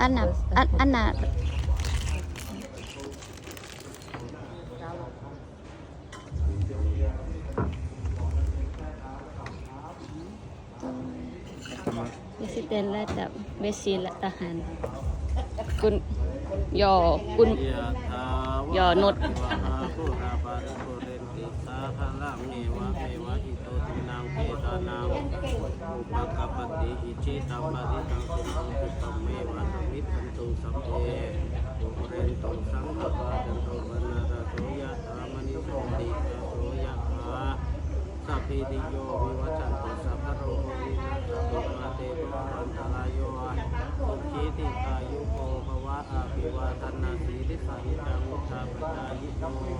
อันน่ะอันอันน่ะวิสิเตนและจับเวสีและทหารกุนยอกุนยะถาวย่อนุชวะหาปุราปาริปุเรนางเมวะเมวะอิโตตินังเปตานังอุปกปติอิจิตัมปะติตังสุนังปิตัมเมวะ สัพเพปุเรนตุสังฆปาจันโตปนาราโตยะธามนิโสติกาโตยะหาสัพพิติโยวิวัชชันตุสัพพะโรโควินาศตุมาเตปะอันตรายโยสุขีติกายุโกภวะอาภิวาทนาสีริสังุตตาปจายิโนจัตตารโอธรรมาวัฏันติอายุวันโน